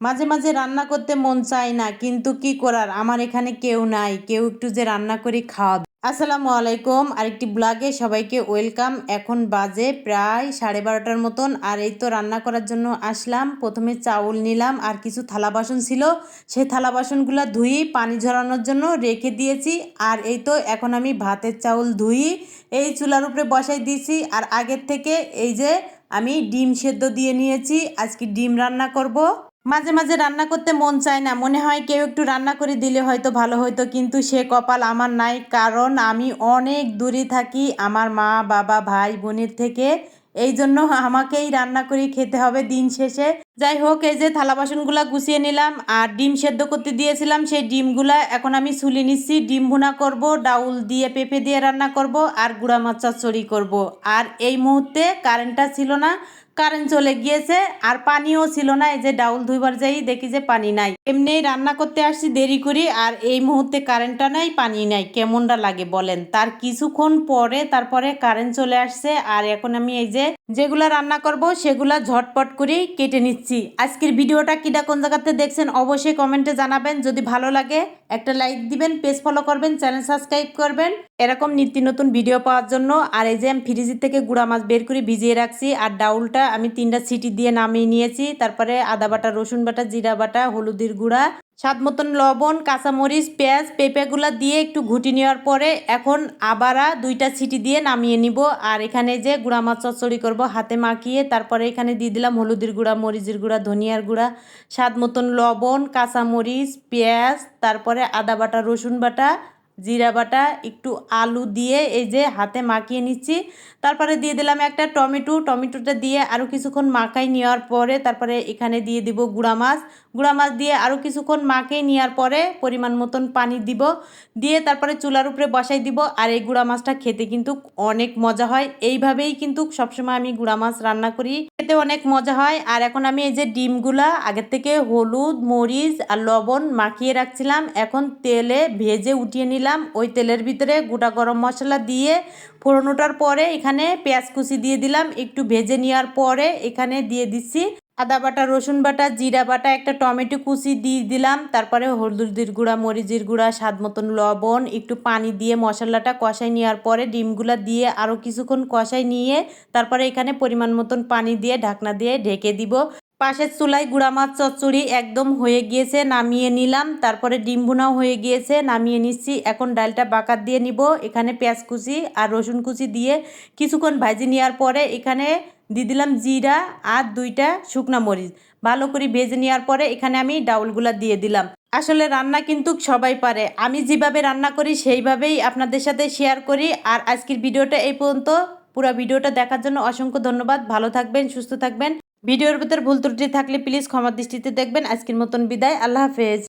মাঝে মাঝে রান্না করতে মন চায় না, কিন্তু কি করার? আমার এখানে কেউ নাই, কেউ একটু যে রান্না করে খাওয়াবে। আসসালামু আলাইকুম, আরেকটি ব্লগে সবাইকে ওয়েলকাম। এখন বাজে প্রায় সাড়ে বারোটার মতন, আর এই তো রান্না করার জন্য আসলাম। প্রথমে চাউল নিলাম, আর কিছু থালা বাসন ছিল। সেই থালা বাসনগুলো ধুই, পানি ঝরানোর জন্য রেখে দিয়েছি। আর এই তো এখন আমি ভাতের চাউল ধুই, এই চুলার উপরে বসাই দিয়েছি। আর আগের থেকে এই যে আমি ডিম সেদ্ধ দিয়ে নিয়েছি, আজকে ডিম রান্না করব। মাঝে মাঝে রান্না করতে মন চায় না। মনে হয় কেউ একটু রান্না করে দিলে হয়তো ভালো হতো কিন্তু সে কপাল আমার নাই, কারণ আমি অনেক দূরে থাকি আমার মা, বাবা, ভাই, বোনের থেকে। এই জন্য আমাকেই রান্না করে খেতে হবে দিন শেষে। যাই হোক, এই যে থালা বাসনগুলো গুছিয়ে নিলাম আর ডিম সেদ্ধ করতে দিয়েছিলাম, সেই ডিমগুলা এখন আমি সুলি নিচ্ছি। ডিম ভুনা করব, ডাউল দিয়ে পেঁপে দিয়ে রান্না করব আর গুঁড়া মাছ চড়ি করব। আর এই মুহূর্তে কারেন্টটা ছিল না কারেন্ট চলে গিয়েছে আর পানিও ছিল না, এই যে ডাউল ধুইবার যাই দেখি যে পানি নাই। এমনি রান্না করতে আসছি দেরি করি আর এই মুহূর্তে কারেন্টটা নাই, পানি নাই, কেমনটা লাগে বলেন? তার কিছুক্ষণ পরে তারপরে কারেন্ট চলে আসছে আর এখন আমি এই যে যেগুলা রান্না করব সেগুলা ঝটপট করে কেটে নিচ্ছি। আজকের ভিডিওটা কিটা কোন জায়গাতে দেখছেন অবশ্যই কমেন্টে জানাবেন। যদি ভালো লাগে একটা লাইক দিবেন, পেজ ফলো করবেন, চ্যানেল সাবস্ক্রাইব করবেন। এরকম নিত্য নতুন ভিডিও পাওয়ার জন্য আর এই যে আমি ফ্রিজের থেকে গুঁড়া মাছ বের করে ভিজিয়ে রাখছি আর ডাউলটা আমি তিনটা সিটি দিয়ে নামিয়ে নিয়েছি। তারপরে আদা বাটা, রসুন বাটা, জিরা বাটা, হলুদের গুঁড়া, স্বাদ মতন লবণ, কাঁচামরিচ, পেঁয়াজ, পেঁপেগুলা দিয়ে একটু ঘুটি নেওয়ার পরে এখন আবারা দুইটা সিটি দিয়ে নামিয়ে নিব। আর এখানে যে গুঁড়া মাছ চচ্চড়ি করব হাতে মাখিয়ে, তারপরে এখানে দিয়ে দিলাম হলুদের গুঁড়া, মরিচের গুঁড়া, ধনিয়ার গুঁড়া, স্বাদ মতন লবণ, কাঁচামরিচ, পেঁয়াজ, তারপরে আদা বাটা, রসুন বাটা জিরা বাটা, একটু আলু দিয়ে এই যে হাতে মাখিয়ে নিচ্ছি। তারপরে দিয়ে দিলাম একটা টমেটো। টমেটোটা দিয়ে আরও কিছুক্ষণ মাখাই নেওয়ার পরে তারপরে এখানে দিয়ে দিব গুঁড়া মাছ। গুঁড়া মাছ দিয়ে আরও কিছুক্ষণ মাখিয়ে নেওয়ার পরে পরিমাণ মতন পানি দিব। দিয়ে তারপরে চুলার উপরে বসাই দিব। আর এই গুঁড়া মাছটা খেতে কিন্তু অনেক মজা হয়। এইভাবেই কিন্তু সবসময় আমি গুঁড়া মাছ রান্না করি। খেতে অনেক মজা হয়। আর এখন আমি এই যে ডিমগুলা আগের থেকে হলুদ, মরিচ আর লবণ মাখিয়ে রাখছিলাম। এখন তেলে ভেজে উঠিয়ে নিলাম। ওই তেলের ভিতরে গোটা গরম মশলা দিয়ে ফোড়নোটার পরে এখানে পেঁয়াজ কুচি দিয়ে দিলাম, একটু ভেজে নেওয়ার পরে এখানে দিয়ে দিচ্ছি আদা বাটা, রসুন বাটা, জিরা বাটা, একটা টমেটো কুচি দিয়ে দিলাম, তারপরে হলুদের গুঁড়া, মরিচের গুঁড়া, স্বাদ মতন লবণ, একটু পানি দিয়ে মশলাটা কষাই নেওয়ার পরে ডিমগুলা দিয়ে আরও কিছুক্ষণ কষাই নিয়ে তারপরে এখানে পরিমাণ মতন পানি দিয়ে ঢাকনা দিয়ে ঢেকে দিব। পাশের চুলায় গুঁড়া মাছ চচ্চড়ি একদম হয়ে গিয়েছে, নামিয়ে নিলাম। তারপরে ডিম ভুনাও হয়ে গিয়েছে, নামিয়ে নিচ্ছি। এখন ডালটা বাকার দিয়ে নিব। এখানে পেঁয়াজ কুচি আর রসুন কুচি দিয়ে কিছুক্ষণ ভাজি নেওয়ার পরে এখানে দিয়ে দিলাম জিরা আর দুইটা শুকনা মরিচ। ভালো করে ভেজে নেওয়ার পরে এখানে আমি ডাউলগুলা দিয়ে দিলাম। আসলে রান্না কিন্তু সবাই পারে। আমি যেভাবে রান্না করি, সেইভাবেই আপনাদের সাথে শেয়ার করি। আর আজকের ভিডিওটা এই পর্যন্ত। পুরো ভিডিওটা দেখার জন্য অসংখ্য ধন্যবাদ। ভালো থাকবেন, সুস্থ থাকবেন। ভিডিওর ভিতর ভুল ত্রুটি থাকলে প্লিজ ক্ষমা দৃষ্টিতে দেখবেন। আজকের মতন বিদায়। আল্লাহ হাফেজ।